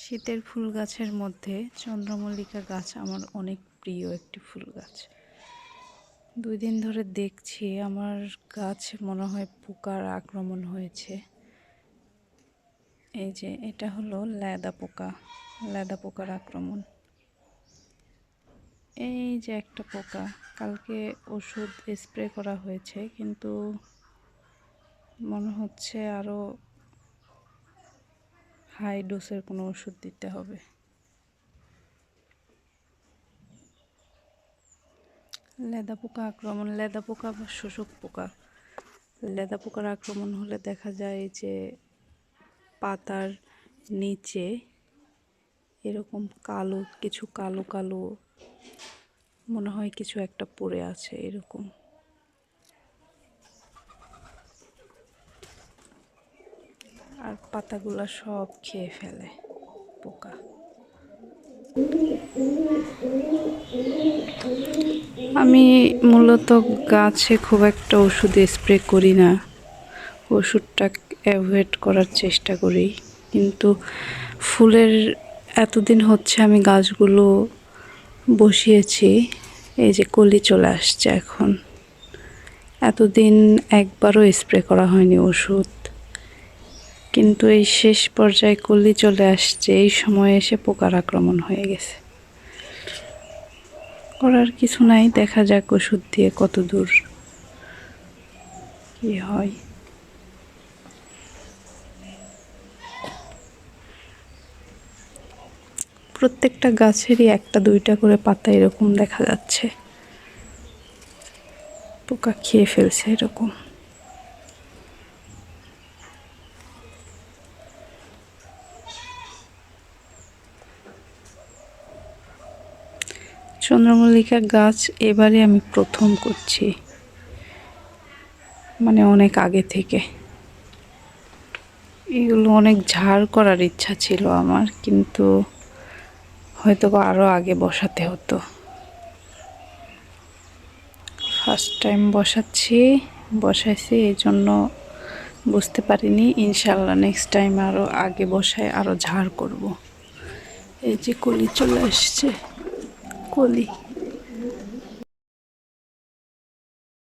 শীতের ফুল গাছের মধ্যে চন্দ্রমল্লিকা গাছ আমার অনেক প্রিয় একটি ফুল গাছ দুই দিন ধরে দেখছি আমার গাছ মনে হয় পোকার আক্রমণ হয়েছে। এই যে এটা হলো ল্যাদা পোকা, ল্যাদা পোকার আক্রমণ। এই যে একটা পোকা, কালকে ওষুধ স্প্রে করা হয়েছে, কিন্তু মনে হচ্ছে আরও হাই ডোসের কোনো ওষুধ দিতে হবে? লেদা পোকা আক্রমণ, লেদা পোকা বা শোষক পোকা। লেদা পোকার আক্রমণ হলে দেখা যায় যে পাতার নিচে এরকম কালো, কিছু কালো কালো, মনে হয় কিছু একটা পড়ে আছে এরকম। আর পাতাগুলো সব খেয়ে ফেলে, পোকা। আমি মূলত গাছে খুব একটা ওষুধ স্প্রে করি না। ওষুধটা অ্যাভয়েড করার চেষ্টা করি। কিন্তু ফুলের এতদিন হচ্ছে আমি গাছগুলো বসিয়েছি, এই যে কলি চলে আসছে এখন। এতদিন একবারও স্প্রে করা হয়নি ওষুধ। কিন্তু এই শেষ পর্যায়ে কলি চলে আসছে। এই সময়ে এসে পোকার আক্রমণ হয়ে গেছে। করার কিছু নাই, দেখা যাক ওষুধ দিয়ে কত দূর কি হয়। প্রত্যেকটা গাছেরই একটা দুইটা করে পাতা এরকম দেখা যাচ্ছে। পোকা খেয়ে ফেলছে এরকম। চন্দ্রমল্লিকা গাছ এবারে আমি প্রথম করছি। মানে অনেক আগে থেকে। এগুলো অনেক ঝাড় করার ইচ্ছা ছিল আমার, কিন্তু হয়তো আরও আগে বসাতে হতো। ফার্স্ট টাইম বসাচ্ছি, বসাইছি এই জন্য বুঝতে পারিনি। ইনশাল্লাহ নেক্সট টাইম আরও আগে বসায় আরও ঝাড় করব। এই যে কলি চলে আসছে। কলি